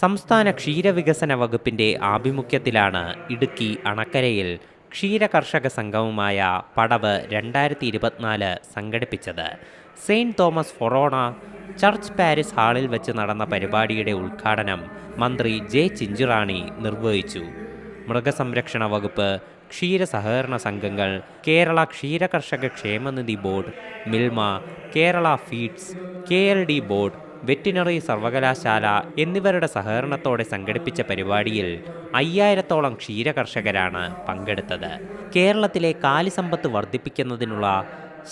സംസ്ഥാന ക്ഷീരവികസന വകുപ്പിന്റെ ആഭിമുഖ്യത്തിലാണ് ഇടുക്കി അണക്കരയിൽ ക്ഷീര കർഷക സംഘവുമായ പടവ് രണ്ടായിരത്തി ഇരുപത്തിനാല് സംഘടിപ്പിച്ചത്. Saint Thomas Forane church parish ഹാളിൽ വെച്ച് നടന്ന പരിപാടിയുടെ ഉദ്ഘാടനം മന്ത്രി ജെ ചിഞ്ചുറാണി നിർവഹിച്ചു. മൃഗസംരക്ഷണ വകുപ്പ് ക്ഷീര സഹകരണ സംഘങ്ങൾ കേരള ക്ഷീര കർഷക ക്ഷേമനിധി board Milma Kerala feeds K L D board veterinary സർവകലാശാല എന്നിവരുടെ സഹകരണത്തോടെ സംഘടിപ്പിച്ച പരിപാടിയിൽ അയ്യായിരത്തോളം ക്ഷീരകർഷകരാണ് പങ്കെടുത്തത്. കേരളത്തിലെ കാലിസമ്പത്ത് വർദ്ധിപ്പിക്കുന്നതിനുള്ള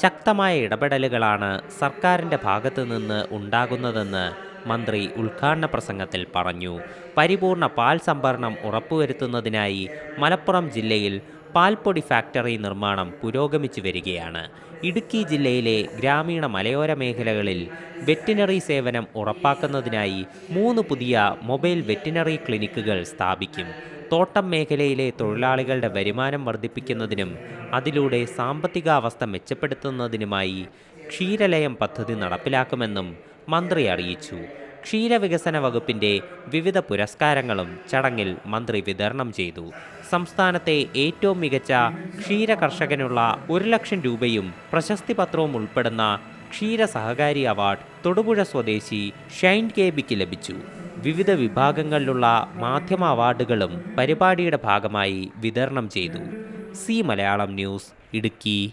ശക്തമായ ഇടപെടലുകളാണ് സർക്കാരിന്റെ ഭാഗത്തു നിന്ന് ഉണ്ടാകുന്നതെന്ന് മന്ത്രി ഉദ്ഘാടന പ്രസംഗത്തിൽ പറഞ്ഞു. പരിപൂർണ പാൽ സംഭരണം ഉറപ്പുവരുത്തുന്നതിനായി മലപ്പുറം ജില്ലയിൽ പാൽപ്പൊടി ഫാക്ടറി നിർമ്മാണം പുരോഗമിച്ചു വരികയാണ്. ഇടുക്കി ജില്ലയിലെ ഗ്രാമീണ മലയോര മേഖലകളിൽ വെറ്റിനറി സേവനം ഉറപ്പാക്കുന്നതിനായി മൂന്ന് പുതിയ മൊബൈൽ വെറ്റിനറി ക്ലിനിക്കുകൾ സ്ഥാപിക്കും. തോട്ടം മേഖലയിലെ തൊഴിലാളികളുടെ വരുമാനം വർദ്ധിപ്പിക്കുന്നതിനും അതിലൂടെ സാമ്പത്തികാവസ്ഥ മെച്ചപ്പെടുത്തുന്നതിനുമായി ക്ഷീരലയം പദ്ധതി നടപ്പിലാക്കുമെന്നും മന്ത്രി അറിയിച്ചു. ക്ഷീരവികസന വകുപ്പിന്റെ വിവിധ പുരസ്കാരങ്ങളും ചടങ്ങിൽ മന്ത്രി വിതരണം ചെയ്തു. സംസ്ഥാനത്തെ ഏറ്റവും മികച്ച ക്ഷീര കർഷകനുള്ള ഒരു ലക്ഷം രൂപയും പ്രശസ്തി പത്രവും ഉൾപ്പെടുന്ന ക്ഷീര സഹകാരി അവാർഡ് തൊടുപുഴ സ്വദേശി ഷൈൻ കേബിക്ക് ലഭിച്ചു. വിവിധ വിഭാഗങ്ങളിലുള്ള മാധ്യമ അവാർഡുകളും പരിപാടിയുടെ ഭാഗമായി വിതരണം ചെയ്തു. C Malayalam news Idukki.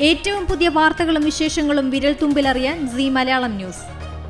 ഏറ്റവും പുതിയ വാർത്തകളും വിശേഷങ്ങളും വിരൽ തുമ്പിലറിയാൻ സി മലയാളം ന്യൂസ്.